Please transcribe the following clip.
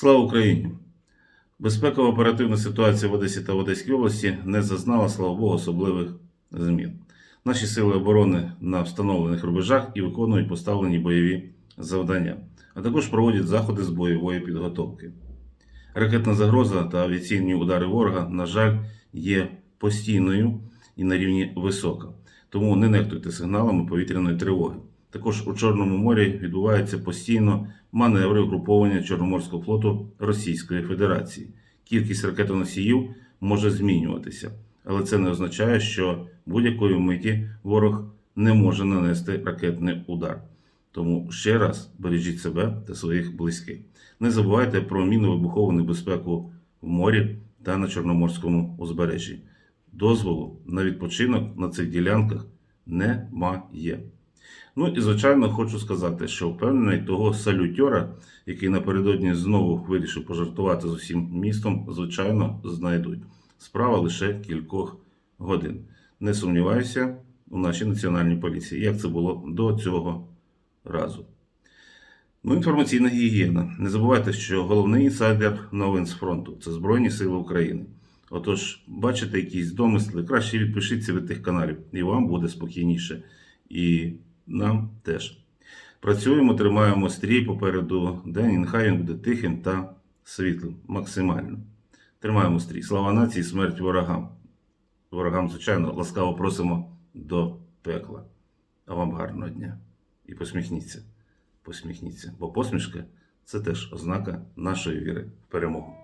Слава Україні! Безпекова оперативна ситуація в Одесі та в Одеській області не зазнала, слава Богу, особливих змін. Наші сили оборони на встановлених рубежах і виконують поставлені бойові завдання, а також проводять заходи з бойової підготовки. Ракетна загроза та авіаційні удари ворога, на жаль, є постійною і на рівні висока. Тому не нехтуйте сигналами повітряної тривоги. Також у Чорному морі відбуваються постійно маневри угруповання Чорноморського флоту Російської Федерації. Кількість ракетоносіїв може змінюватися, але це не означає, що будь-якої миті ворог не може нанести ракетний удар. Тому ще раз бережіть себе та своїх близьких. Не забувайте про мінно-вибухову небезпеку в морі та на Чорноморському узбережжі. Дозволу на відпочинок на цих ділянках немає. Ну і звичайно хочу сказати, що впевнений того салютьора, який напередодні знову вирішив пожартувати з усім містом, звичайно, знайдуть. Справа лише кількох годин. Не сумніваюся у нашій національній поліції, як це було до цього разу. Ну, інформаційна гігієна. Не забувайте, що головний інсайдер новин з фронту це Збройні Сили України. Отож, бачите якісь домисли, краще відпишіться від тих каналів, і вам буде спокійніше. І нам теж. Працюємо, тримаємо стрій попереду день, і нехай він буде тихим та світлим, максимально. Тримаємо стрій. Слава нації, смерть ворогам. Ворогам, звичайно, ласкаво просимо до пекла. А вам гарного дня. І посміхніться. Посміхніться. Бо посмішка це теж ознака нашої віри в перемогу.